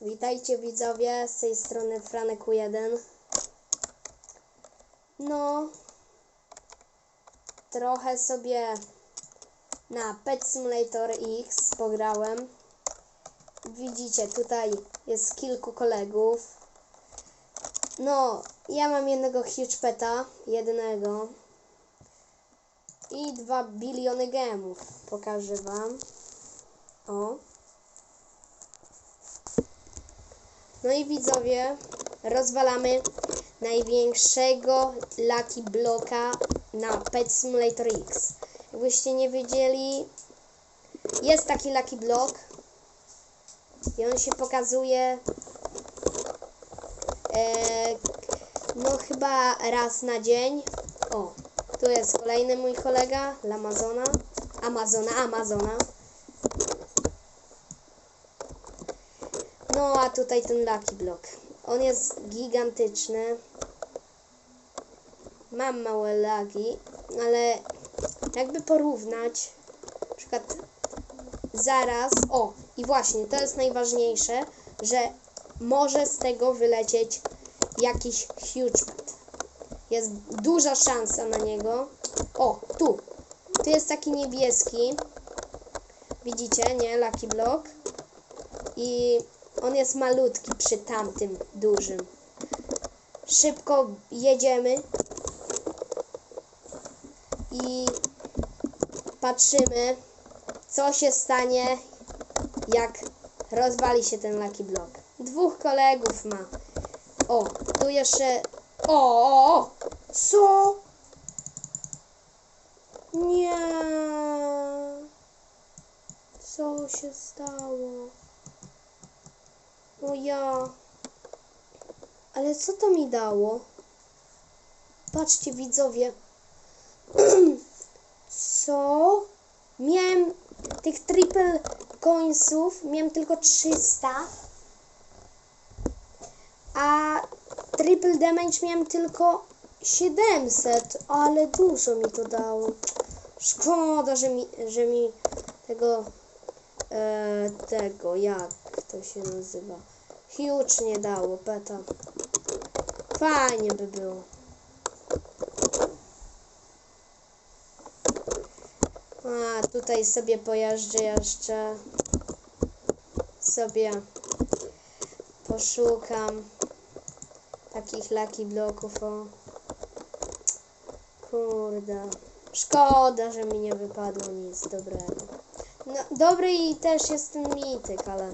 Witajcie widzowie, z tej strony Franek 1 No, trochę sobie na Pet Simulator X pograłem. Widzicie, tutaj jest kilku kolegów. No, ja mam jednego huge peta, jednego. I dwa biliony gemów. Pokażę wam. O. No i widzowie, rozwalamy największego Lucky Bloka na Pet Simulator X. Jakbyście nie wiedzieli, jest taki Lucky Block i on się pokazuje e, no chyba raz na dzień. O, tu jest kolejny mój kolega, Lamazona. Amazona, Amazona. No a tutaj ten Lucky Block. On jest gigantyczny. Mam małe lagi, ale jakby porównać, na przykład zaraz, o i właśnie to jest najważniejsze, że może z tego wylecieć jakiś huge pet. Jest duża szansa na niego. O, tu. Tu jest taki niebieski. Widzicie, nie? Lucky Block. I on jest malutki przy tamtym dużym. Szybko jedziemy. I patrzymy, co się stanie, jak rozwali się ten Lucky Block. Dwóch kolegów ma. O, tu jeszcze... O, o, o! Co? Nie. Co się stało? Ja. Ale co to mi dało? Patrzcie widzowie. co? Miałem tych triple coinsów, miałem tylko 300. A triple damage miałem tylko 700, ale dużo mi to dało. Szkoda, że mi, że mi tego, e, tego, jak to się nazywa, huge nie dało, peta. Fajnie by było. A, tutaj sobie pojeżdżę jeszcze. Sobie poszukam takich lucky bloków, o. Kurde. Szkoda, że mi nie wypadło nic dobrego. No, dobry i też jest ten mityk, ale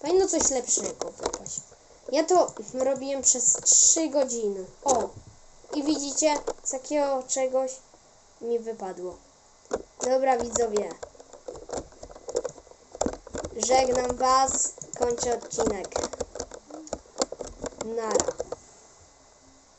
powinno coś lepszego wypaść. Ja to robiłem przez 3 godziny. O! I widzicie, z takiego czegoś mi wypadło. Dobra widzowie. Żegnam was. Kończę odcinek. Nara.